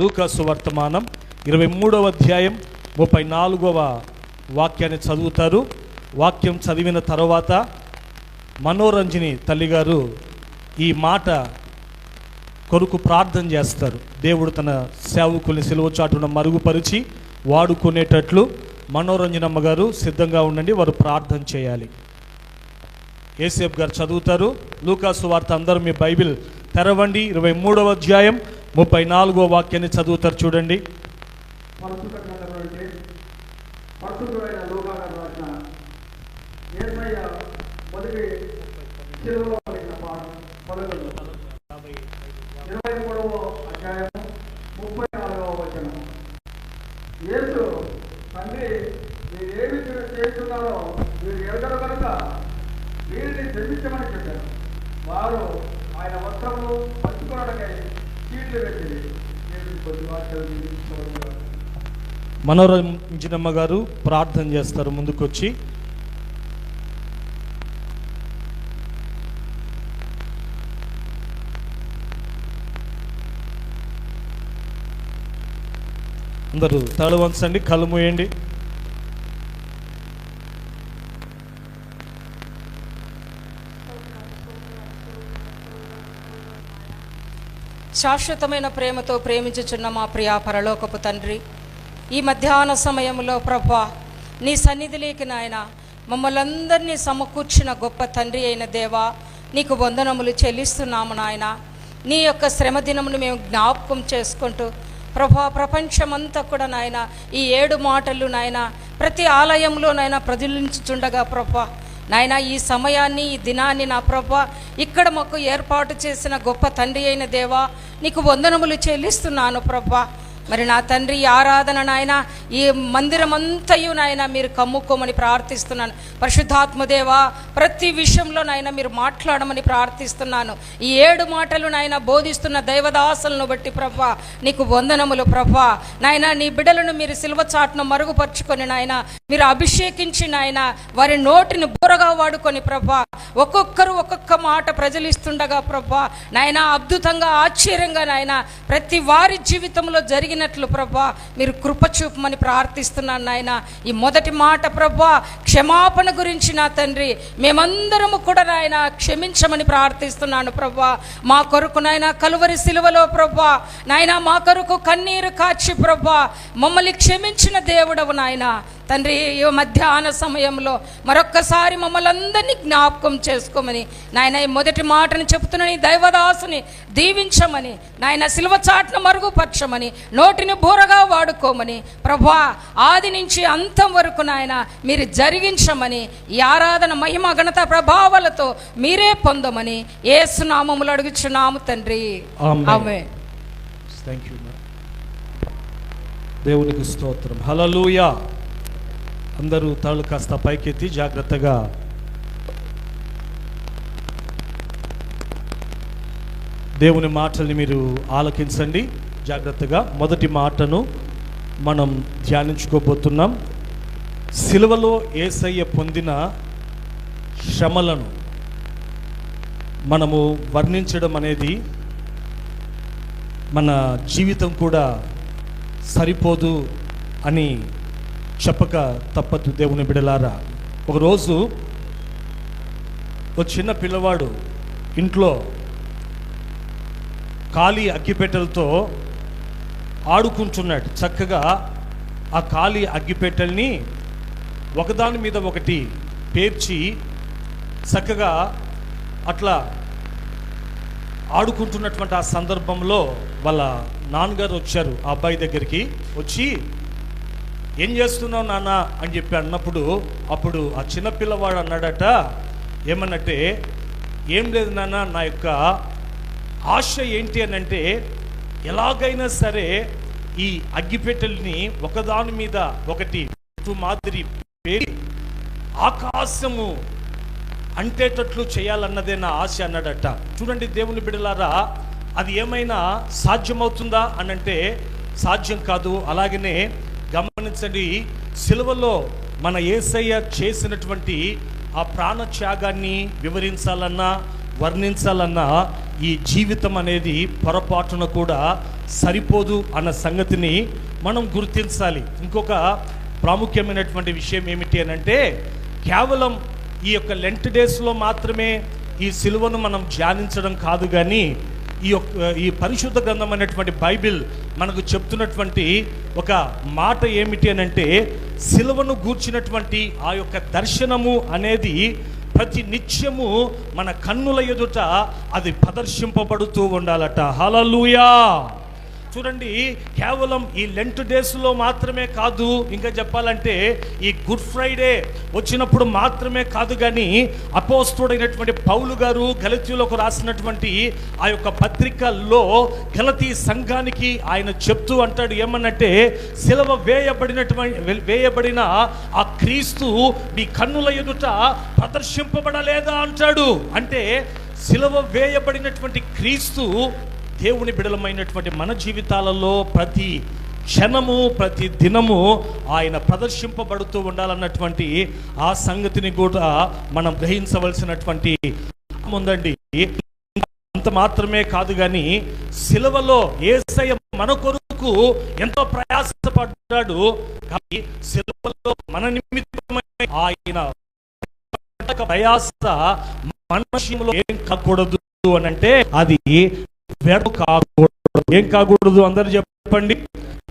లూకాసు వర్తమానం ఇరవై మూడవ అధ్యాయం ముప్పై నాలుగవ వాక్యాన్ని చదువుతారు. వాక్యం చదివిన తర్వాత మనోరంజని తల్లిగారు ఈ మాట కొరకు ప్రార్థన చేస్తారు. దేవుడు తన సేవకుల్ని సిలువ చాటున మరుగుపరిచి వాడుకునేటట్లు మనోరంజనమ్మ గారు సిద్ధంగా ఉండండి వారు ప్రార్థన చేయాలి. ఏసేఫ్ గారు చదువుతారు. లూకాసు వార్త అందరూ మీ బైబిల్ తెరవండి. ఇరవై మూడవ అధ్యాయం ముప్పై నాలుగో వాక్యాన్ని చదువుతారు చూడండి. ముప్పై తండ్రి మీరు చేస్తున్నారో మీరు కనుక వీరిని క్షమించమని చెప్పారు వారు ఆయన వస్త్రములు పంచుకోవడానికి చీట్లు పెట్టి మనోరంజనమ్మ గారు ప్రార్థన చేస్తారు ముందుకొచ్చి. అందరూ తలవంచండి కళ్ళు మూయండి. శాశ్వతమైన ప్రేమతో ప్రేమించుచున్న మా ప్రియా పరలోకపు తండ్రి ఈ మధ్యాహ్న సమయంలో ప్రభా నీ సన్నిధిలోకి నాయన మమ్మల్ని అందరినీ సమకూర్చిన గొప్ప తండ్రి అయిన దేవా నీకు వందనములు చెల్లిస్తున్నాము నాయన. నీ యొక్క శ్రమ దినమును మేము జ్ఞాపకం చేసుకుంటూ ప్రభా ప్రపంచమంతా కూడా నాయన ఈ ఏడు మాటలు నాయన ప్రతి ఆలయంలో ప్రజలించుచుండగా ప్రభా నాయన ఈ సమయాన్ని ఈ దినాన్ని నా ప్రభ ఇక్కడ మాకు ఏర్పాటు చేసిన గొప్ప తండ్రి అయిన దేవా నీకు వందనములు చెల్లిస్తున్నాను ప్రభా. మరి నా తండ్రి ఆరాధన నాయన ఈ మందిరం అంతయు నాయన మీరు కమ్ముకోమని ప్రార్థిస్తున్నాను. పరిశుద్ధాత్మదేవా ప్రతి విషయంలో నాయన మీరు మాట్లాడమని ప్రార్థిస్తున్నాను. ఈ ఏడు మాటలు నాయన బోధిస్తున్న దైవదాసులను బట్టి ప్రభా నీకు వందనములు ప్రభా. నాయన నీ బిడలను మీరు సిల్వ చాట్ను మరుగుపరుచుకొని నాయన మీరు అభిషేకించి నాయన వారి నోటిని బూరగా వాడుకొని ప్రభా ఒక్కొక్కరు ఒక్కొక్క మాట ప్రజలిస్తుండగా ప్రభా నాయన అద్భుతంగా ఆశ్చర్యంగా నాయన ప్రతి వారి జీవితంలో జరిగిన జరిగినట్లు ప్రభా మీరు కృప చూపమని ప్రార్థిస్తున్నాను నాయన. ఈ మొదటి మాట ప్రభా క్షమాపణ గురించి నా తండ్రి. మేమందరము కూడా నాయన క్షమించమని ప్రార్థిస్తున్నాను ప్రభా. మా కొరకు నాయన కలువరి సిలువలో ప్రభా. నాయన మా కొరకు కన్నీరు కాచి ప్రభా. మమ్మల్ని క్షమించిన దేవుడవు నాయన. తండ్రి ఈ మధ్యాహ్న సమయంలో మరొక్కసారి మమ్మల్ని అందరినీ జ్ఞాపకం చేసుకోమని నాయన ఈ మొదటి మాటను చెప్తున్న నీ దైవదాసుని దీవించమని నాయన సిల్వ చాట్ను మరుగుపరచమని నోటిని బూరగా వాడుకోమని ప్రభా ఆది నుంచి అంతం వరకు నాయన మీరు జరిగించమని ఈ ఆరాధన మహిమ ఘనత ప్రభావాలతో మీరే పొందమని ఏసునామములు అడుగుచున్నాము తండ్రి. ఆమె థ్యాంక్ యూ దేవునికి స్తోత్రం. హలలుయా అందరూ తలలు కాస్త పైకెత్తి జాగ్రత్తగా దేవుని మాటల్ని మీరు ఆలకించండి. జాగ్రత్తగా మొదటి మాటను మనం ధ్యానించుకోబోతున్నాం. సిలువలో ఏసయ్య పొందిన శ్రమలను మనము వర్ణించడం అనేది మన జీవితం కూడా సరిపోదు అని చెప్పక తప్పదు దేవుని బిడలారా. ఒకరోజు ఒక చిన్న పిల్లవాడు ఇంట్లో ఖాళీ అగ్గిపెట్టెలతో ఆడుకుంటున్నాడు. చక్కగా ఆ ఖాళీ అగ్గిపెట్టెల్ని ఒకదాని మీద ఒకటి పేర్చి చక్కగా అట్లా ఆడుకుంటున్నటువంటి ఆ సందర్భంలో వాళ్ళ నాన్నగారు వచ్చారు. ఆ అబ్బాయి దగ్గరికి వచ్చి ఏం చేస్తున్నావు నాన్న అని చెప్పి అన్నప్పుడు అప్పుడు ఆ చిన్నపిల్లవాడు అన్నాడట ఏమన్నట్టే ఏం లేదు నాన్న నా యొక్క ఆశ ఏంటి అని అంటే ఎలాగైనా సరే ఈ అగ్గిపెట్టెల్ని ఒకదాని మీద ఒకటి మాదిరి పేరి ఆకాశము అంటేటట్లు చేయాలన్నదే నా ఆశ అన్నాడట. చూడండి దేవుని బిడలారా అది ఏమైనా సాధ్యమవుతుందా అనంటే సాధ్యం కాదు. అలాగనే గమనించండి సిలువలో మన ఏసయ్య చేసినటువంటి ఆ ప్రాణ త్యాగాన్ని వివరించాలన్నా వర్ణించాలన్నా ఈ జీవితం అనేది పొరపాటున కూడా సరిపోదు అన్న సంగతిని మనం గుర్తించాలి. ఇంకొక ప్రాముఖ్యమైనటువంటి విషయం ఏమిటి అని అంటే కేవలం ఈ యొక్క లెంట్ డేస్లో మాత్రమే ఈ సిలువను మనం ధ్యానించడం కాదు కానీ ఈ యొక్క ఈ పరిశుద్ధ గ్రంథం అనేటువంటి బైబిల్ మనకు చెప్తున్నటువంటి ఒక మాట ఏమిటి అని అంటే సిలువను గూర్చినటువంటి ఆ యొక్క దర్శనము అనేది ప్రతి నిత్యము మన కన్నుల ఎదుట అది ప్రదర్శింపబడుతూ ఉండాలట. హలలుయా చూడండి కేవలం ఈ లెంట్ డేస్లో మాత్రమే కాదు ఇంకా చెప్పాలంటే ఈ గుడ్ ఫ్రైడే వచ్చినప్పుడు మాత్రమే కాదు కానీ అపోస్తుడైనటువంటి పౌలు గారు గలతీలోకి రాసినటువంటి ఆ యొక్క పత్రికల్లో గలతీ సంఘానికి ఆయన చెప్తూ అంటాడు ఏమనంటే సిలవ వేయబడినటువంటి వేయబడిన ఆ క్రీస్తు మీ కన్నుల ఎదుట ప్రదర్శింపబడలేదా? అంటాడు. అంటే సిలవ వేయబడినటువంటి క్రీస్తు దేవుని బిడలమైనటువంటి మన జీవితాలలో ప్రతి క్షణము ప్రతి దినము ఆయన ప్రదర్శింపబడుతూ ఉండాలన్నటువంటి ఆ సంగతిని కూడా మనం గ్రహించవలసినటువంటి ఉందండి. అంత మాత్రమే కాదు కానీ సిలవలో ఏసయ మన కొరకు ఎంతో ప్రయాసపడ్డాడు. కానీ మన నిమిత్తమై ఆయన ప్రయాస మన విషయంలో ఏం కాకూడదు అని అంటే అది వ్యర్థం కాకూడదు. ఏం కాకూడదు? అందరు చెప్పండి.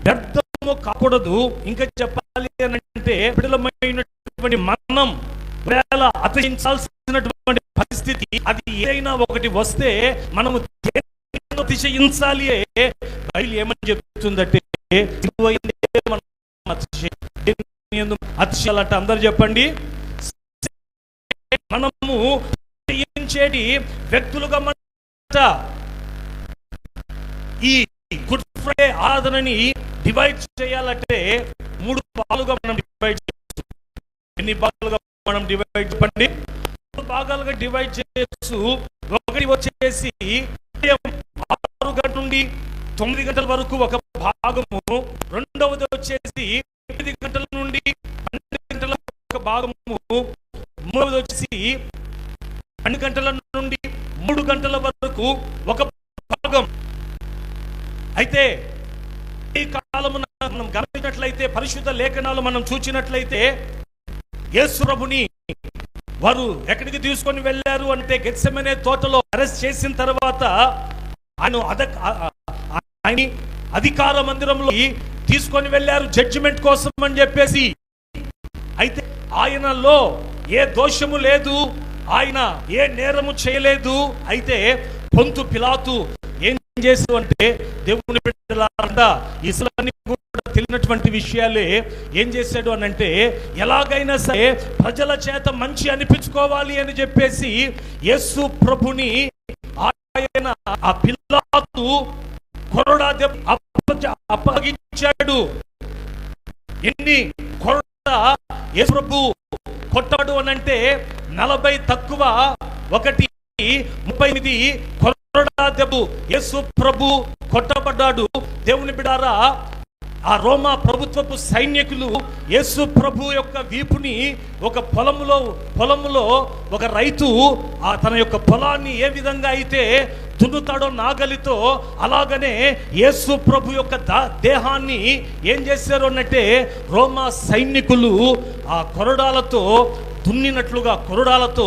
వ్యర్థము కాకూడదు. ఇంకా చెప్పాలి అని అంటే విడుదలమైనటువంటి మనం వేళ అతిశయించాల్సినటువంటి పరిస్థితి అది ఏదైనా ఒకటి వస్తే మనము అతిశయించాలి బయలు ఏమని చెప్తుందంటే అతిశయాలంటే. అందరు చెప్పండి. మనము జయించేటి వ్యక్తులుగా మన ఈ గుడ్ ఫ్రైడే ఆరాధనని డివైడ్ చేయాలంటే మూడు భాగాలుగా మనం డివైడ్ చేయొచ్చు. ఎన్ని భాగాలుగా మనం డివైడ్ చెప్పండి? మూడు భాగాలుగా డివైడ్ చేయొచ్చు ఒకటి వచ్చేసి ఆరు గంటల నుండి తొమ్మిది గంటల వరకు ఒక భాగము. రెండవది వచ్చేసి ఎనిమిది గంటల నుండి పన్నెండు గంటల ఒక భాగము. మూడవది వచ్చేసి పన్నెండు గంటల నుండి మూడు గంటల వరకు ఒక అయితే ఈ కాలమున మనం గమనించినట్లయితే పరిశుద్ధ లేఖనాలు మనం చూచినట్లయితే యేసురభుని వారు ఎక్కడికి తీసుకొని వెళ్ళారు అంటే గెత్సెమనే తోటలో అరెస్ట్ చేసిన తర్వాత ఆయన అద ఆయన అధికార మందిరంలో తీసుకొని వెళ్ళారు జడ్జిమెంట్ కోసం అని చెప్పేసి. అయితే ఆయనలో ఏ దోషము లేదు ఆయన ఏ నేరము చేయలేదు. అయితే పొంతు పిలాతు ఏం అంటే దేవుని బిడ్డలారా ఇసులన్నీ కూడా తెలియనటువంటి విషయాలే ఏం చేశాడు అని అంటే ఎలాగైనా సరే ప్రజల చేత మంచి అనిపించుకోవాలి అని చెప్పేసి యేసు ప్రభుని ఆయన ఆ పిల్లాతు కొరడా అప్పగించాడు. ఎన్ని కొరడా యేసు ప్రభు కొట్టాడు అని అంటే నలభై తక్కువ ఒకటి ముప్పై ఎనిమిది కొర యేసు ప్రభు కొట్టబడ్డాడు. దేవుని బిడారా ఆ రోమా ప్రభుత్వపు సైనికులు యేసు ప్రభు యొక్క వీపుని ఒక పొలములో పొలములో ఒక రైతు ఆ తన యొక్క పొలాన్ని ఏ విధంగా అయితే దున్నుతాడో నాగలితో అలాగనే యేసు ప్రభు యొక్క దేహాన్ని ఏం చేశారు అన్నట్టే రోమా సైనికులు ఆ కొరడాలతో దున్నినట్లుగా కొరడాలతో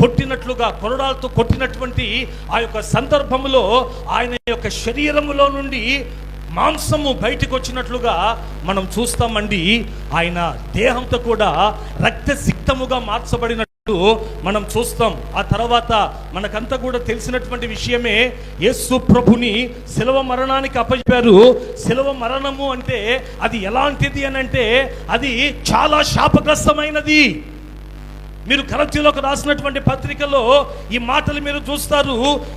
కొట్టినట్లుగా కొరడాలతో కొట్టినటువంటి ఆ యొక్క సందర్భంలో ఆయన యొక్క శరీరములో నుండి మాంసము బయటకు వచ్చినట్లుగా మనం చూస్తామండి. ఆయన దేహంతో కూడా రక్తసిక్తముగా మార్చబడినట్టు మనం చూస్తాం. ఆ తర్వాత మనకంతా కూడా తెలిసినటువంటి విషయమే యేసు ప్రభుని శిలవ మరణానికి అప్పచెప్పారు శిలవ మరణము అంటే అది ఎలాంటిది అని అంటే అది చాలా శాపగ్రస్తమైనది. మీరు గలతీలోకి రాసినటువంటి పత్రికలో ఈ మాటలు మీరు చూస్తారు.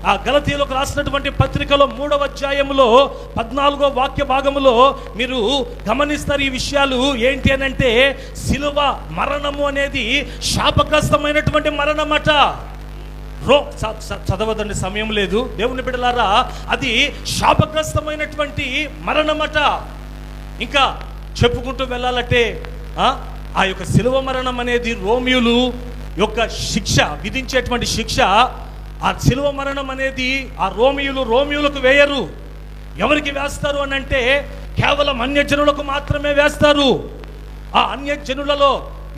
ఆ గలతీలోకి రాసినటువంటి పత్రికలో మూడవ అధ్యాయంలో పద్నాలుగో వాక్య భాగములో మీరు గమనిస్తారు ఈ విషయాలు. ఏంటి అని అంటే శిలువ మరణము అనేది శాపగ్రస్తమైనటువంటి మరణమట రో చదవదండి సమయం లేదు. దేవుని బిడ్డలారా అది శాపగ్రస్తమైనటువంటి మరణమట ఇంకా చెప్పుకుంటూ వెళ్ళాలంటే ఆ యొక్క శిలువ మరణం అనేది రోమియులు యొక్క శిక్ష విధించేటువంటి శిక్ష. ఆ శిలువ మరణం అనేది ఆ రోమియులు రోమియులకు వేయరు. ఎవరికి వేస్తారు అని అంటే కేవలం అన్యజనులకు మాత్రమే వేస్తారు. ఆ అన్యజనులలో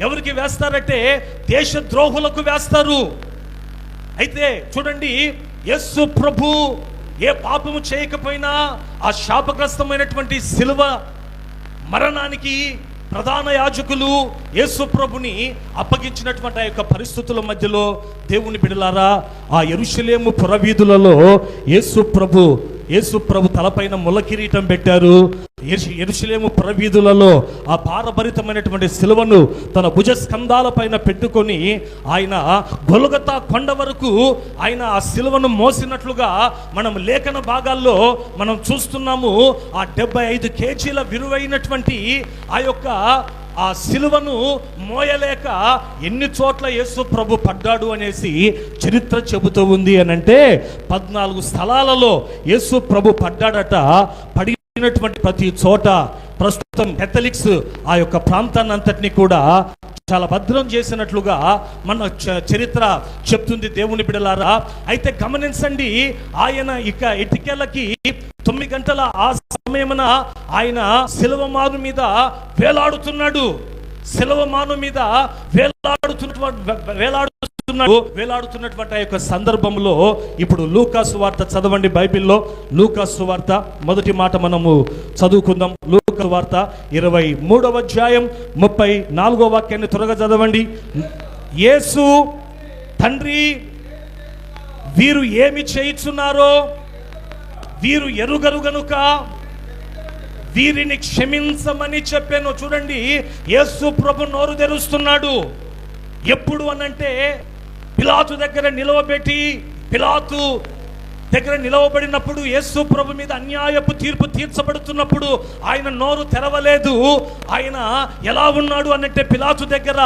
ఎవరికి వేస్తారంటే దేశద్రోహులకు వేస్తారు. అయితే చూడండి యస్సు ప్రభు ఏ పాపము చేయకపోయినా ఆ శాపగ్రస్తమైనటువంటి శిలువ మరణానికి ప్రధాన యాజకులు యేసు ప్రభుని అప్పగించినటువంటి ఆ యొక్క పరిస్థితుల మధ్యలో దేవుని బిడలారా ఆ ఎరుషలేము పురవీధులలో యేసు ప్రభు యేసు ప్రభు తలపైన ముల కిరీటం పెట్టారు. ఎరుష- ప్రవీధులలో ఆ పారభరితమైనటువంటి సిలువను తన భుజ స్కంధాల పైన పెట్టుకొని ఆయన గొలగతా కొండ వరకు ఆయన ఆ సిలువను మోసినట్లుగా మనం లేఖన భాగాల్లో మనం చూస్తున్నాము. ఆ డెబ్బై ఐదు కేజీల విలువైనటువంటి ఆ యొక్క ఆ సిలువను మోయలేక ఎన్ని చోట్ల యేసు ప్రభు పడ్డాడు అనేసి చరిత్ర చెబుతూ ఉంది అని అంటే పద్నాలుగు స్థలాలలో యేసు ప్రభు పడ్డాడట. పడి పడినటువంటి ప్రతి చోట ప్రస్తుతం కెథలిక్స్ ఆ యొక్క ప్రాంతాన్ని అంతటినీ కూడా చాలా భద్రం చేసినట్లుగా మన చ- చరిత్ర చెప్తుంది దేవుని బిడలారా. అయితే గమనించండి ఆయన ఇక ఇటికెలకి తొమ్మిది గంటల ఆ సమయమున ఆయన శిలవమాను మీద వేలాడుతున్నాడు. శిలవమాను మీద వేలాడుతున్న వేలాడు వేలాడుతున్నటువంటి ఆ యొక్క సందర్భంలో ఇప్పుడు లూకాసు వార్త చదవండి బైబిల్లో. లూకాసు వార్త మొదటి మాట మనము చదువుకుందాం. లూకాసు వార్త ఇరవై మూడవ అధ్యాయం ముప్పై నాలుగో వాక్యాన్ని త్వరగా చదవండి. యేసు తండ్రి వీరు ఏమి చేయిచున్నారో వీరు ఎరుగరు గనుక వీరిని క్షమించమని చెప్పాను. చూడండి యేసు ప్రభు నోరు తెరుస్తున్నాడు. ఎప్పుడు అనంటే పిలాతు దగ్గర నిలవబెట్టి పిలాతు దగ్గర నిలవబడినప్పుడు యేసు ప్రభు మీద అన్యాయపు తీర్పు తీర్చబడుతున్నప్పుడు ఆయన నోరు తెరవలేదు. ఆయన ఎలా ఉన్నాడు అన్నట్టే పిలాచు దగ్గర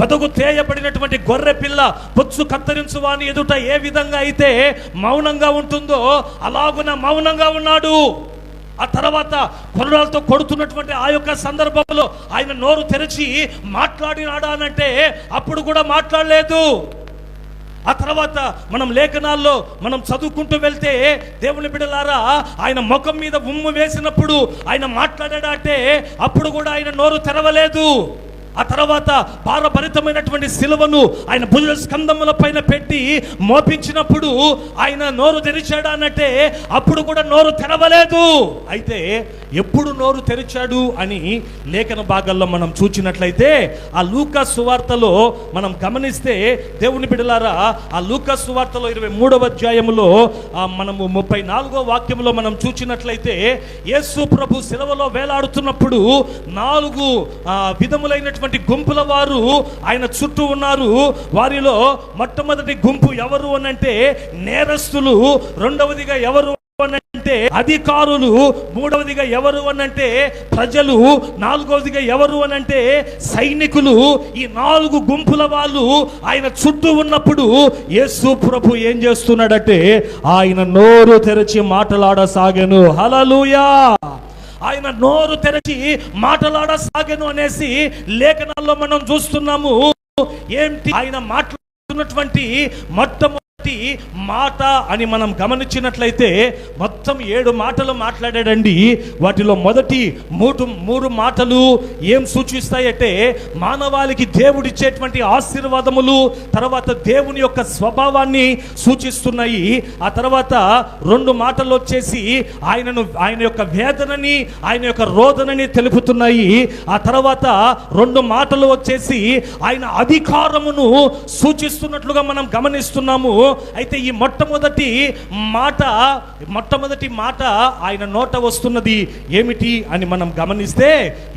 వదకు తేయబడినటువంటి గొర్రె పిల్ల బొచ్చు కత్తిరించు వాని ఎదుట ఏ విధంగా అయితే మౌనంగా ఉంటుందో అలాగున మౌనంగా ఉన్నాడు. ఆ తర్వాత కొరడాలతో కొడుతున్నటువంటి ఆ యొక్క సందర్భంలో ఆయన నోరు తెరిచి మాట్లాడినాడా అనంటే అప్పుడు కూడా మాట్లాడలేదు. ఆ తర్వాత మనం లేఖనాల్లో మనం చదువుకుంటూ వెళ్తే దేవుని బిడలారా ఆయన ముఖం మీద ఉమ్ము వేసినప్పుడు ఆయన మాట్లాడాడంటే అప్పుడు కూడా ఆయన నోరు తెరవలేదు. ఆ తర్వాత భారభరితమైనటువంటి శిలువను ఆయన భుజ స్కందముల పైన పెట్టి మోపించినప్పుడు ఆయన నోరు తెరిచాడు అన్నట్టే అప్పుడు కూడా నోరు తెరవలేదు. అయితే ఎప్పుడు నోరు తెరిచాడు అని లేఖన భాగాల్లో మనం చూచినట్లయితే ఆ లూకా సువార్తలో మనం గమనిస్తే దేవుని బిడలారా ఆ లూకా సువార్తలో ఇరవై మూడవ అధ్యాయములో మనము ముప్పై నాలుగో వాక్యంలో మనం చూచినట్లయితే యేసు ప్రభు శిలవలో వేలాడుతున్నప్పుడు నాలుగు విధములైనటువంటి విధములైనటువంటి గుంపుల వారు ఆయన చుట్టూ ఉన్నారు. వారిలో మొట్టమొదటి గుంపు ఎవరు అనంటే నేరస్తులు రెండవదిగా ఎవరు అనంటే అధికారులు మూడవదిగా ఎవరు అనంటే ప్రజలు నాలుగవదిగా ఎవరు అనంటే సైనికులు. ఈ నాలుగు గుంపుల వాళ్ళు ఆయన చుట్టూ ఉన్నప్పుడు యేసు ప్రభు ఏం చేస్తున్నాడంటే ఆయన నోరు తెరచి మాట్లాడసాగాను. హలలుయా ఆయన నోరు తెరచి మాట్లాడసాగాను అనేసి లేఖనాల్లో మనం చూస్తున్నాము. ఏంటి? ఆయన మాట్లాడుతున్నటువంటి మొట్టమొదటి మాట అని మనం గమనించినట్లయితే మొత్తం ఏడు మాటలు మాట్లాడాడండి. వాటిలో మొదటి మూడు మూడు మాటలు ఏం సూచిస్తాయంటే మానవాళికి దేవుడిచ్చేటువంటి ఆశీర్వాదములు తర్వాత దేవుని యొక్క స్వభావాన్ని సూచిస్తున్నాయి. ఆ తర్వాత రెండు మాటలు వచ్చేసి ఆయనను ఆయన యొక్క వేదనని ఆయన యొక్క రోదనని తెలుపుతున్నాయి. ఆ తర్వాత రెండు మాటలు వచ్చేసి ఆయన అధికారమును సూచిస్తున్నట్లుగా మనం గమనిస్తున్నాము. అయితే ఈ మొట్టమొదటి మాట మొట్టమొదటి మాట ఆయన నోట వస్తున్నది ఏమిటి అని మనం గమనిస్తే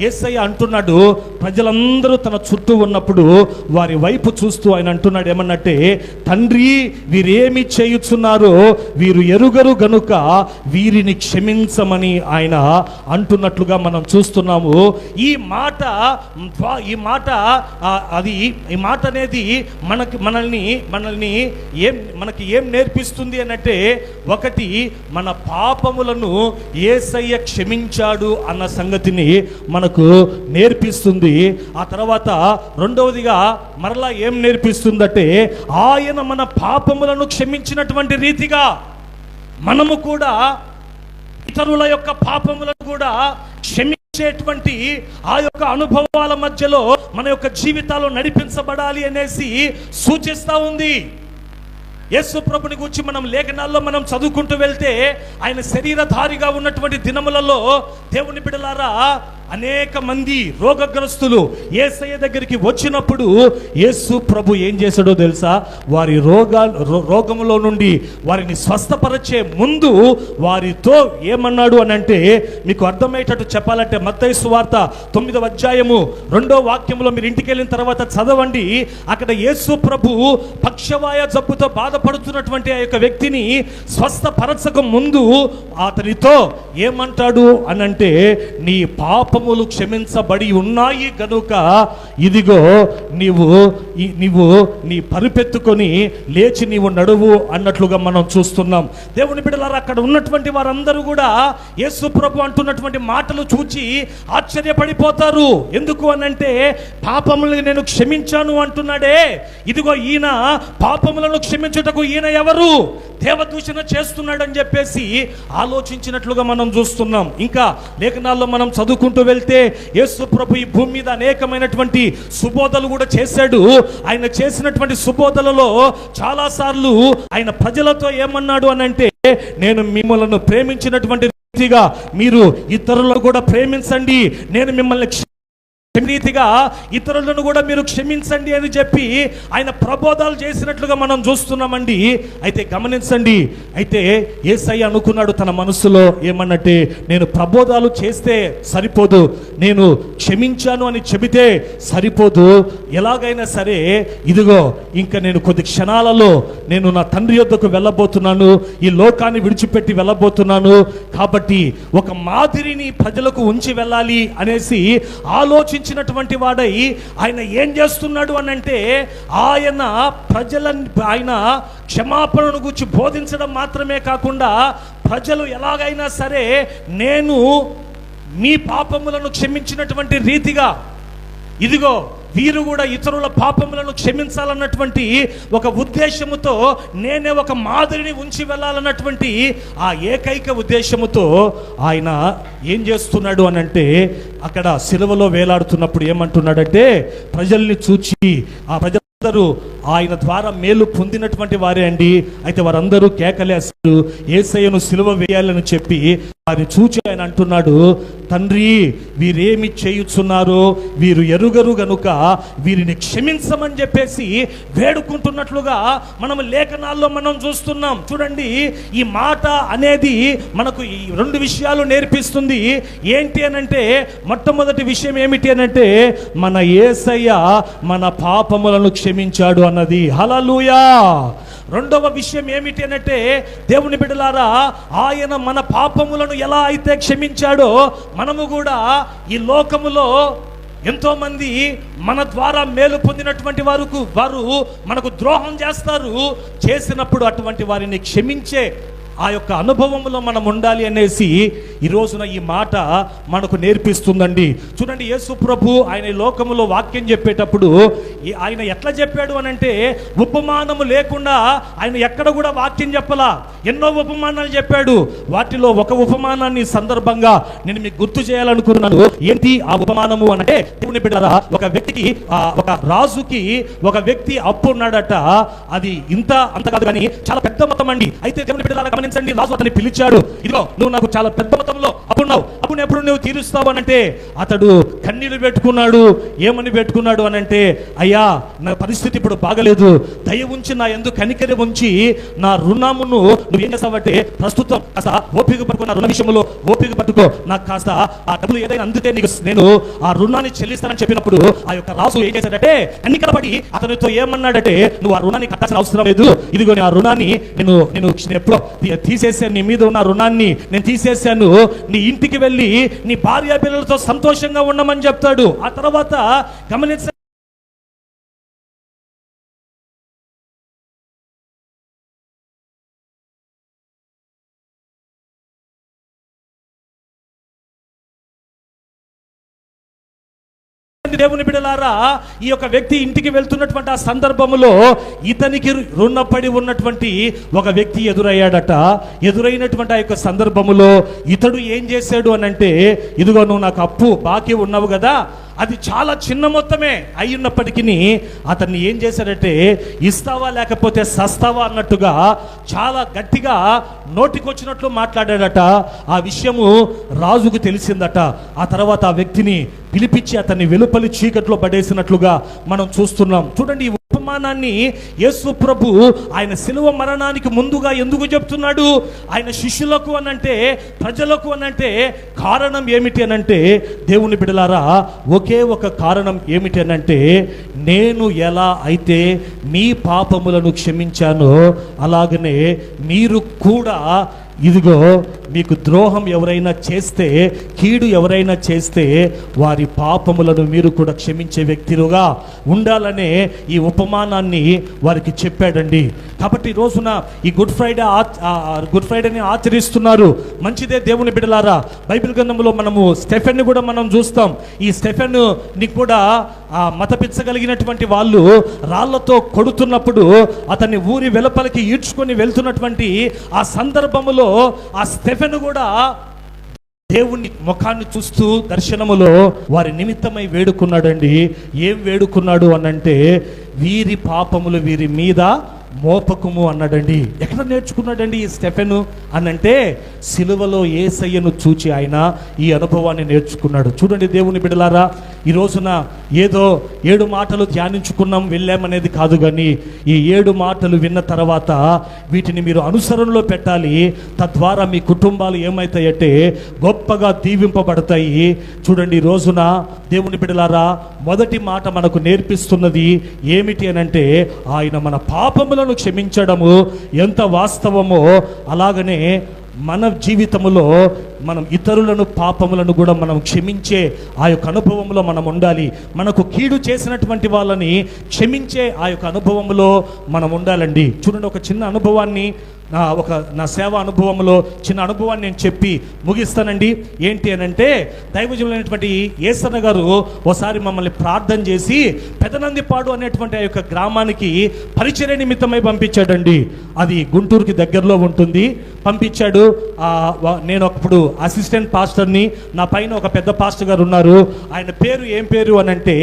యేసయ్య అంటున్నాడు ప్రజలందరూ తన చుట్టూ ఉన్నప్పుడు వారి వైపు చూస్తూ ఆయన అంటున్నాడు ఏమన్నట్టే తండ్రి వీరేమి చేయుచున్నారో వీరు ఎరుగరు గనుక వీరిని క్షమించమని ఆయన అంటున్నట్లుగా మనం చూస్తున్నాము. ఈ మాట ఈ మాట అది ఈ మాట అనేది మనకి మనల్ని మనల్ని ఏం మనకి ఏం నేర్పిస్తుంది అనంటే ఒకటి మన పాపములను ఏసయ్య క్షమించాడు అన్న సంగతిని మనకు నేర్పిస్తుంది. ఆ తర్వాత రెండవదిగా మరలా ఏం నేర్పిస్తుందంటే ఆయన మన పాపములను క్షమించినటువంటి రీతిగా మనము కూడా ఇతరుల యొక్క పాపములను కూడా క్షమించేటువంటి ఆ యొక్క అనుభవాల మధ్యలో మన యొక్క జీవితాలు నడిపించబడాలి అనేసి సూచిస్తూ ఉంది. యేసు ప్రభుని గురించి మనం లేఖనాల్లో మనం చదువుకుంటూ వెళ్తే ఆయన శరీరధారిగా ఉన్నటువంటి దినములలో దేవుని బిడలారా అనేక మంది రోగగ్రస్తులు ఏసయ్య దగ్గరికి వచ్చినప్పుడు యేసు ప్రభు ఏం చేశాడో తెలుసా? వారి రోగా రో- రోగములో నుండి వారిని స్వస్థపరచే ముందు వారితో ఏమన్నాడు అని అంటే మీకు అర్థమయ్యేటట్టు చెప్పాలంటే మత్తయి సువార్త తొమ్మిదవ అధ్యాయము రెండో వాక్యంలో మీరు ఇంటికి వెళ్ళిన తర్వాత చదవండి. అక్కడ యేసు ప్రభు పక్షవాయ జబ్బుతో బాధపడుతున్నటువంటి ఆ యొక్క వ్యక్తిని స్వస్థపరచక ముందు అతనితో ఏమంటాడు అనంటే నీ పాప పాపములు క్షమించబడి ఉన్నాయి గనుక ఇదిగో నీవు నీవు నీ పరిపెత్తుకొని లేచి నీవు నడువు అన్నట్లుగా మనం చూస్తున్నాం. దేవుని బిడ్డలారా అక్కడ ఉన్నటువంటి వారందరూ కూడా యేసు ప్రభు అంటున్నటువంటి మాటలు చూచి ఆశ్చర్యపడిపోతారు. ఎందుకు అనంటే పాపములను నేను క్షమించాను అంటున్నాడే. ఇదిగో ఈయన పాపములను క్షమించుటకు ఈయన ఎవరు? దేవదూషణ చేస్తున్నాడని చెప్పేసి ఆలోచించినట్లుగా మనం చూస్తున్నాం. ఇంకా లేఖనాల్లో మనం చదువుకుంటూ వెళ్తే యేసు ప్రభు ఈ భూమి మీద అనేకమైనటువంటి సుబోధలు కూడా చేశాడు. ఆయన చేసినటువంటి సుబోధలలో చాలాసార్లు ఆయన ప్రజలతో ఏమన్నాడు అని అంటే నేను మిమ్మల్ని ప్రేమించినటువంటి రీతిగా మీరు ఇతరులను కూడా ప్రేమించండి. నేను మిమ్మల్ని రీతిగా ఇతరులను కూడా మీరు క్షమించండి అని చెప్పి ఆయన ప్రబోధాలు చేసినట్లుగా మనం చూస్తున్నామండి. అయితే గమనించండి. అయితే ఏసై అనుకున్నాడు తన మనసులో ఏమన్నట్టే నేను ప్రబోధాలు చేస్తే సరిపోదు నేను క్షమించాను అని చెబితే సరిపోదు ఎలాగైనా సరే ఇదిగో ఇంకా నేను కొద్ది క్షణాలలో నేను నా తండ్రి యొద్దకు వెళ్ళబోతున్నాను ఈ లోకాన్ని విడిచిపెట్టి వెళ్ళబోతున్నాను కాబట్టి ఒక మాదిరిని ప్రజలకు ఉంచి వెళ్ళాలి అనేసి ఆలోచించినటువంటి వాడై ఆయన ఏం చేస్తున్నాడు అని అంటే ఆయన ప్రజల ఆయన క్షమాపణను గురించి బోధించడం మాత్రమే కాకుండా ప్రజలు ఎలాగైనా సరే నేను మీ పాపములను క్షమించినటువంటి రీతిగా ఇదిగో వీరు కూడా ఇతరుల పాపములను క్షమించాలన్నటువంటి ఒక ఉద్దేశముతో నేనే ఒక మాదిరిని ఉంచి వెళ్ళాలన్నటువంటి ఆ ఏకైక ఉద్దేశముతో ఆయన ఏం చేస్తున్నాడు అని అంటే అక్కడ సిలువలో వేలాడుతున్నప్పుడు ఏమంటున్నాడంటే ప్రజల్ని చూచి ఆ ప్రజలందరూ ఆయన ద్వారా మేలు పొందినటువంటి వారే అండి. అయితే వారందరూ కేకలేస్తారు ఏసయ్యను సిలువ వేయాలని చెప్పి వారిని చూచి ఆయన అంటున్నాడు తండ్రి వీరేమి చేయుచున్నారో వీరు ఎరుగరు గనుక వీరిని క్షమించమని చెప్పేసి వేడుకుంటున్నట్లుగా మనం లేఖనాల్లో మనం చూస్తున్నాం. చూడండి ఈ మాట అనేది మనకు ఈ రెండు విషయాలు నేర్పిస్తుంది. ఏంటి అనంటే మొట్టమొదటి విషయం ఏమిటి అనంటే మన ఏసయ్య మన పాపములను క్షమించాడు అన్నది. హలలుయా రెండవ విషయం ఏమిటి అనంటే దేవుని బిడ్డలారా ఆయన మన పాపములను ఎలా అయితే క్షమించాడో మనము కూడా ఈ లోకములో ఎంతోమంది మన ద్వారా మేలు పొందినటువంటి వారికి వారు మనకు ద్రోహం చేస్తారు. చేసినప్పుడు అటువంటి వారిని క్షమించే ఆ యొక్క అనుభవంలో మనం ఉండాలి అనేసి ఈ రోజున ఈ మాట మనకు నేర్పిస్తుందండి. చూడండి యేసు ప్రభు ఆయన లోకంలో లోకములో వాక్యం చెప్పేటప్పుడు ఆయన ఎట్లా చెప్పాడు అని అంటే ఉపమానము లేకుండా ఆయన ఎక్కడ కూడా వాక్యం చెప్పలా. ఎన్నో ఉపమానాలు చెప్పాడు. వాటిలో ఒక ఉపమానాన్ని సందర్భంగా నేను మీకు గుర్తు చేయాలనుకున్నాను. ఏంటి ఆ ఉపమానము అంటే దేవుని బిడ్డరా ఒక వ్యక్తికి ఆ, ఒక రాజుకి ఒక వ్యక్తి అప్పు ఉన్నాడట. అది ఇంత అంత కాదు కానీ చాలా పెద్ద మొత్తం అండి. అయితే దేవుని బిడ్డలారా క్షమించండి రాజు అతన్ని పిలిచాడు. ఇదిగో నువ్వు నాకు చాలా పెద్ద మొత్తంలో అప్పున్నావు అప్పుడు ఎప్పుడు నువ్వు తీరుస్తావు అంటే అతడు కన్నీళ్ళు పెట్టుకున్నాడు ఏమని పెట్టుకున్నాడు అని అంటే అయ్యా నా పరిస్థితి ఇప్పుడు బాగలేదు. దయ ఉంచి నా ఎందుకు కనికరి ఉంచి నా రుణమును నువ్వు ఏం చేస్తావంటే ప్రస్తుతం కాస్త ఓపిక పట్టుకో నా రుణ విషయంలో ఓపిక పట్టుకో. నాకు కాస్త ఆ డబ్బులు ఏదైనా అందితే నీకు నేను ఆ రుణాన్ని చెల్లిస్తానని చెప్పినప్పుడు ఆ యొక్క రాజు ఏం చేశాడంటే ఎన్నికలపడి అతనితో ఏమన్నాడంటే నువ్వు ఆ రుణాన్ని కట్టాల్సిన అవసరం లేదు. ఇదిగో ఆ రుణాన్ని నేను నేను ఎప్పుడో తీసేసాను నీ మీద ఉన్న రుణాన్ని నేను తీసేశాను. నీ ఇంటికి వెళ్ళి నీ భార్య పిల్లలతో సంతోషంగా ఉండమని చెప్తాడు. ఆ తర్వాత గమనించ దేవుని బిడలారా ఈ యొక్క వ్యక్తి ఇంటికి వెళ్తున్నటువంటి ఆ సందర్భములో ఇతనికి రుణపడి ఉన్నటువంటి ఒక వ్యక్తి ఎదురయ్యాడట. ఎదురైనటువంటి ఆ యొక్క సందర్భములో ఇతడు ఏం చేశాడు అని అంటే ఇదిగో నువ్వు నాకు అప్పు బాకీ ఉన్నావు కదా అది చాలా చిన్న మొత్తమే అయి ఉన్నప్పటికీ అతన్ని ఏం చేశాడంటే ఇస్తావా లేకపోతే సస్తావా అన్నట్టుగా చాలా గట్టిగా నోటికొచ్చినట్లు మాట్లాడాడట. ఆ విషయము రాజుకు తెలిసిందట. ఆ తర్వాత ఆ వ్యక్తిని పిలిపించి అతన్ని వెలుపలి చీకట్లో పడేసినట్లుగా మనం చూస్తున్నాం. చూడండి ఈ ఉపమానాన్ని యేసు ప్రభు ఆయన శిలువ మరణానికి ముందుగా ఎందుకు చెప్తున్నాడు? ఆయన శిష్యులకు అనంటే ప్రజలకు అనంటే కారణం ఏమిటి అనంటే దేవుని బిడలారా ఒకే ఒకే ఒక కారణం ఏమిటనంటే నేను ఎలా అయితే మీ పాపములను క్షమించానో అలాగనే మీరు కూడా ఇదిగో మీకు ద్రోహం ఎవరైనా చేస్తే కీడు ఎవరైనా చేస్తే వారి పాపములను మీరు కూడా క్షమించే వ్యక్తులుగా ఉండాలనే ఈ ఉపమానాన్ని వారికి చెప్పాడండి. కాబట్టి రోజున ఈ గుడ్ ఫ్రైడే ఆ- గుడ్ ఫ్రైడేని ఆచరిస్తున్నారు. మంచిదే దేవుని బిడలారా. బైబిల్ గ్రంథంలో మనము స్టెఫెన్ కూడా మనం చూస్తాం. ఈ స్టెఫెన్ని కూడా ఆ మతపించగలిగినటువంటి వాళ్ళు రాళ్ళతో కొడుతున్నప్పుడు అతన్ని ఊరి వెలుపలికి ఈడ్చుకొని వెళ్తున్నటువంటి ఆ సందర్భములో ఆ స్టెఫెన్ కూడా దేవుని ముఖాన్ని చూస్తూ దర్శనములో వారి నిమిత్తమై వేడుకున్నాడండి. ఏం వేడుకున్నాడు అనంటే వీరి పాపములు వీరి మీద మోపకము అన్నాడండి. ఎక్కడ నేర్చుకున్నాడండి ఈ స్టెఫెను? అనంటే సిలువలో ఏసయ్యను చూచి ఆయన ఈ అనుభవాన్ని నేర్చుకున్నాడు. చూడండి దేవుని బిడలారా ఈ రోజున ఏదో ఏడు మాటలు ధ్యానించుకున్నాం వెళ్ళామనేది కాదు కానీ ఈ ఏడు మాటలు విన్న తర్వాత వీటిని మీరు అనుసరణలో పెట్టాలి. తద్వారా మీ కుటుంబాలు ఏమవుతాయంటే గొప్పగా దీవింపబడతాయి. చూడండి ఈ రోజున దేవుని బిడలారా మొదటి మాట మనకు నేర్పిస్తున్నది ఏమిటి అనంటే ఆయన మన పాపములను క్షమించడము ఎంత వాస్తవమో అలాగనే మన జీవితములో మనం ఇతరులను పాపములను కూడా మనం క్షమించే ఆ యొక్క అనుభవంలో మనం ఉండాలి. మనకు కీడు చేసినటువంటి వాళ్ళని క్షమించే ఆ యొక్క అనుభవంలో మనం ఉండాలండి. చూడండి ఒక చిన్న అనుభవాన్ని నా ఒక నా సేవ అనుభవంలో చిన్న అనుభవాన్ని నేను చెప్పి ముగిస్తానండి. ఏంటి అని అంటే దైవజులైనటువంటి ఏసన్న గారు ఒకసారి మమ్మల్ని ప్రార్థన చేసి పెదనందిపాడు అనేటువంటి ఆ యొక్క గ్రామానికి పరిచర్య నిమిత్తమై పంపించాడండి. అది గుంటూరుకి దగ్గరలో ఉంటుంది. పంపించాడు. నేను అప్పుడు అసిస్టెంట్ పాస్టర్ని నా పైన ఒక పెద్ద పాస్టర్ గారు ఉన్నారు. ఆయన పేరు ఏం పేరు అని అంటే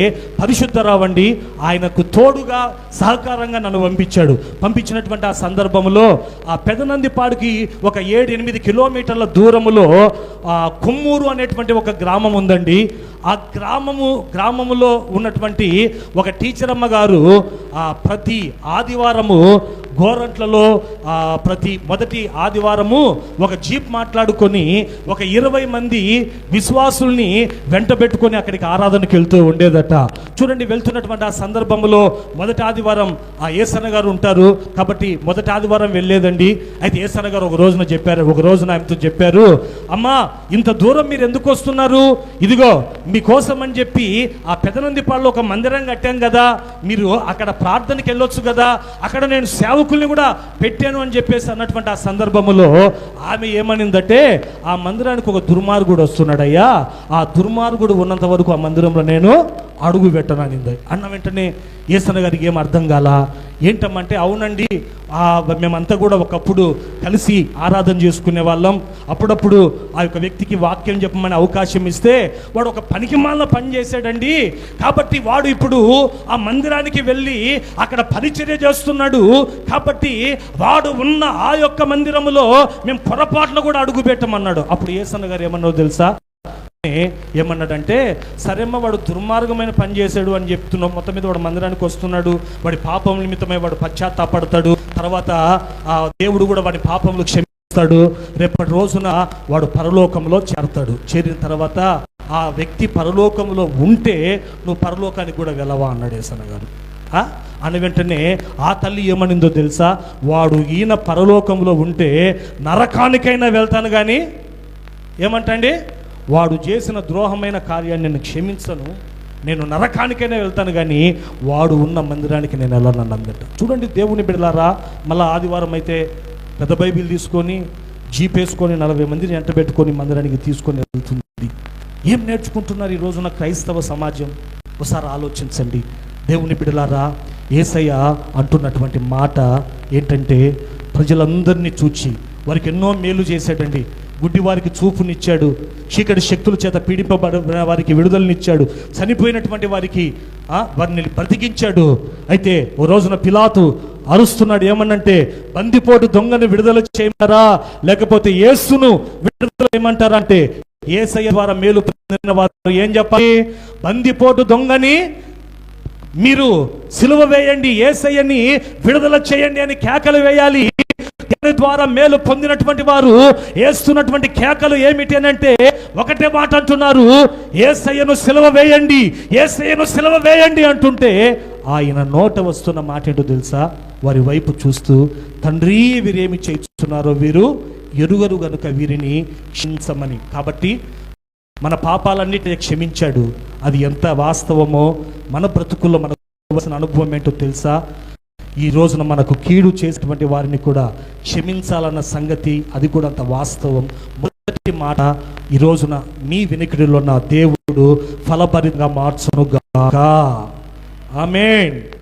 పరిశుద్ధరావు అండి. ఆయనకు తోడుగా సహకారంగా నన్ను పంపించాడు. పంపించినటువంటి ఆ సందర్భంలో ఆ పెదనందిపాడుకి ఒక ఏడు ఎనిమిది కిలోమీటర్ల దూరములో కొమ్మూరు అనేటువంటి ఒక గ్రామం ఉందండి. ఆ గ్రామము గ్రామములో ఉన్నటువంటి ఒక టీచర్ అమ్మ గారు ప్రతి ఆదివారము గోరంట్లలో ప్రతి మొదటి ఆదివారము ఒక జీప్ మాట్లాడుకొని ఒక ఇరవై మంది విశ్వాసుల్ని వెంట పెట్టుకొని అక్కడికి ఆరాధనకి వెళ్తూ ఉండేదట. చూడండి వెళ్తున్నటువంటి ఆ సందర్భంలో మొదటి ఆదివారం ఆ ఏసన్న గారు ఉంటారు. కాబట్టి మొదటి ఆదివారం వెళ్ళేదండి. అయితే ఏసన్న గారు ఒక రోజున చెప్పారు ఒక రోజున ఆయనతో చెప్పారు అమ్మా ఇంత దూరం మీరు ఎందుకు వస్తున్నారు? ఇదిగో మీకోసం అని చెప్పి ఆ పెదనందిపాడులో ఒక మందిరం కట్టాం కదా. మీరు అక్కడ ప్రార్థనకి వెళ్ళొచ్చు కదా. అక్కడ నేను సేవకుల్ని కూడా పెట్టాను అని చెప్పేసి అన్నటువంటి ఆ సందర్భంలో ఆమె ఏమనిందంటే ఆ మందిరానికి ఒక దుర్మార్గుడు వస్తున్నాడయ్యా. ఆ దుర్మార్గుడు ఉన్నంత వరకు ఆ మందిరంలో నేను అడుగు పెట్టననింది. అన్న వెంటనే ఏసన్న గారికి ఏం అర్థం కాల? ఏంటమ్మంటే అవునండి మేమంతా కూడా ఒకప్పుడు కలిసి ఆరాధన చేసుకునే వాళ్ళం. అప్పుడప్పుడు ఆ యొక్క వ్యక్తికి వాక్యం చెప్పమని అవకాశం ఇస్తే వాడు ఒక పనికి మాల పని చేశాడండి. కాబట్టి వాడు ఇప్పుడు ఆ మందిరానికి వెళ్ళి అక్కడ పరిచర్య చేస్తున్నాడు. కాబట్టి వాడు ఉన్న ఆ యొక్క మందిరములో మేము పొరపాట్లు కూడా అడుగు పెట్టమన్నాడు అప్పుడు ఏసన్న గారు ఏమన్నారో తెలుసా? ఏమన్నాడంటే సరేమ్మ వాడు దుర్మార్గమైన పని చేశాడు అని చెప్తున్నాం మొత్తం మీద వాడు మందిరానికి వస్తున్నాడు. వాడి పాపం నిమిత్తమై వాడు పశ్చాత్తాపడతాడు. తర్వాత ఆ దేవుడు కూడా వాడి పాపములు క్షమిస్తాడు. రేపటి రోజున వాడు పరలోకంలో చేరతాడు. చేరిన తర్వాత ఆ వ్యక్తి పరలోకంలో ఉంటే నువ్వు పరలోకానికి కూడా వెళ్ళవా అన్నాడు ఏసన్న గారు. ఆ? అని వెంటనే ఆ తల్లి ఏమనిందో తెలుసా? వాడు ఈయన పరలోకంలో ఉంటే నరకానికైనా వెళ్తాను కానీ ఏమంటండి? వాడు చేసిన ద్రోహమైన కార్యాన్ని నేను క్షమించను నేను నరకానికైనా వెళ్తాను కానీ వాడు ఉన్న మందిరానికి నేను వెళ్ళను అందట. చూడండి దేవుని బిడలారా మళ్ళీ ఆదివారం అయితే పెద్ద బైబిల్ తీసుకొని జీప్ వేసుకొని నలభై మందిని ఎంట పెట్టుకొని మందిరానికి తీసుకొని వెళ్తుంది. ఏం నేర్చుకుంటున్నారు ఈ రోజున క్రైస్తవ సమాజం? ఒకసారి ఆలోచించండి. దేవుని బిడలారా ఏసయ్య అంటున్నటువంటి మాట ఏంటంటే ప్రజలందరినీ చూచి వారికి ఎన్నో మేలు చేశాడండి. గుడ్డి వారికి చూపునిచ్చాడు చీకటి శక్తుల చేత పీడింపబడిన వారికి విడుదలనిచ్చాడు చనిపోయినటువంటి వారికి ఆ, వారిని బ్రతికించాడు. అయితే ఓ రోజున పిలాతు అరుస్తున్నాడు ఏమనంటే బందిపోటు దొంగను విడుదల చేయమంటారా? లేకపోతే యేసును విడుదల చేయమంటారా? అంటే ఏసయ్య ద్వారా మేలు పొందిన వారు ఏం చెప్పాలి? బందిపోటు దొంగని మీరు సిలువ వేయండి ఏసయ్యని విడుదల చేయండి అని కేకలు వేయాలి. దాని ద్వారా మేలు పొందినటువంటి వారు వేస్తున్నటువంటి కేకలు ఏమిటి అని అంటే ఒకటే మాట అంటున్నారు. ఏసయ్యను సిలువ వేయండి ఏసయ్యను సిలువ వేయండి అంటుంటే ఆయన నోట వస్తున్న మాట ఏంటో తెలుసా? వారి వైపు చూస్తూ తండ్రి వీరేమి చేస్తున్నారో వీరు ఎరుగరు గనుక వీరిని క్షించమని కాబట్టి మన పాపాలన్నిటిని క్షమించాడు. అది ఎంత వాస్తవమో మన బ్రతుకుల్లో మనకు అనుభవం ఏంటో తెలుసా? ఈ రోజున మనకు కీడు చేసినటువంటి వారిని కూడా క్షమించాలన్న సంగతి అది కూడా అంత వాస్తవం. మొదటి మాట ఈ రోజున మీ వినికిడిలో నా దేవుడు ఫలభరితంగా మార్చును గాక. ఆమెన్.